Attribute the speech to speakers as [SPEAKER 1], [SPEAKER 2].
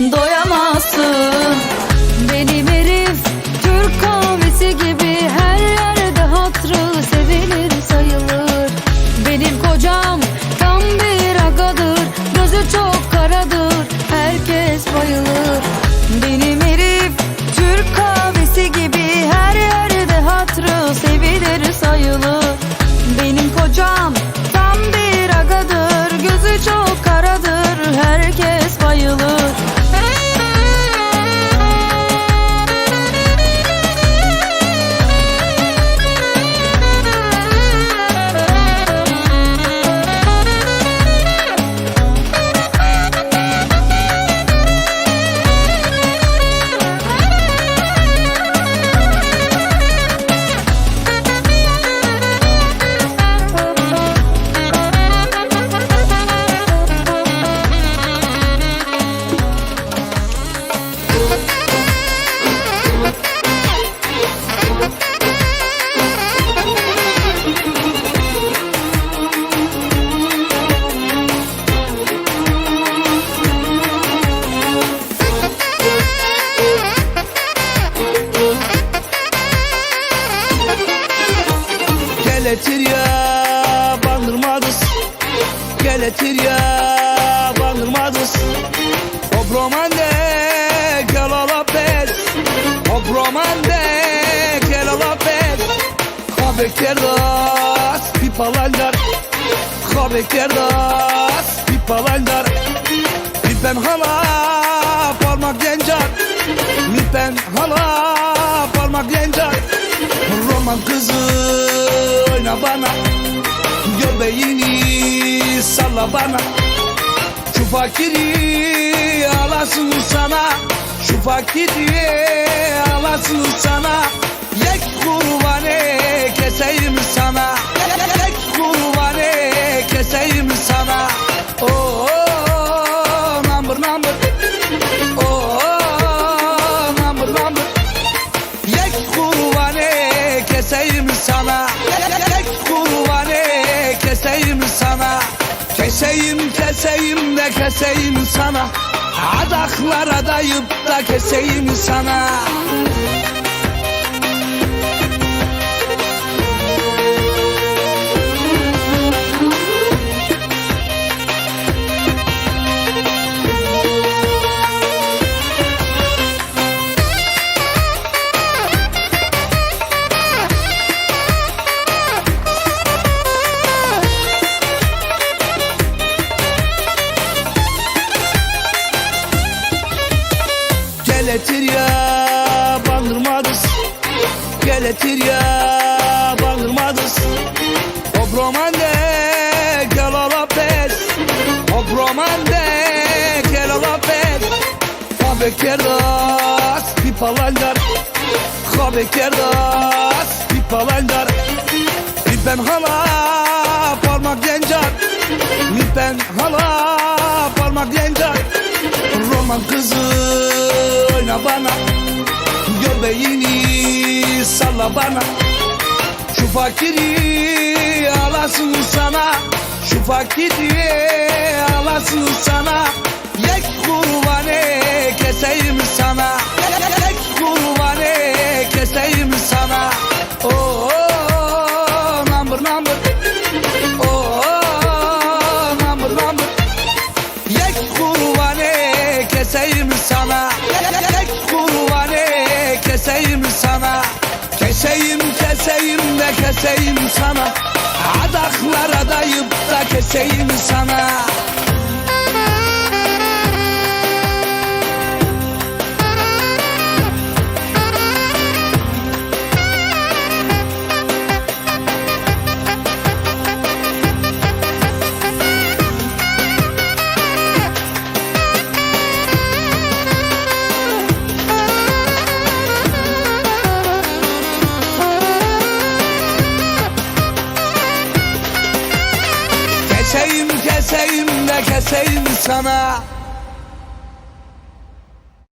[SPEAKER 1] doyamazsın. Benim Geletir ya bandırmadız. Geletir ya bandırmadız. O bromande gel alapes O bromande gel alapes Habe kerdas pipalandar Habe kerdas pipalandar Bir ben hala parmak gencar. Bir ben hala parmak gencar Roman kızı oyna bana. Göbeğini salla bana. Şu fakiri alasın sana Şu fakiri alasın sana Yek kurbanı keseyim sana. Yek kurbanı Keseyim keseyim de keseyim sana. Adaklara dayıp da keseyim sana Geletir ya bandırmadız O bromande gel alapes O bromande gel alapes Habe kerdas pipalandar Habe kerdas pipalandar Bir ben hala parmak gencar. Bir ben hala parmak gencar. Roman kızı oyna bana Göbeğini salla bana. Şu fakiri alasın sana. Şu fakiri Keseyim keseyim de keseyim sana. Adaklara dayıp da keseyim sana Keseyim keseyim de keseyim sana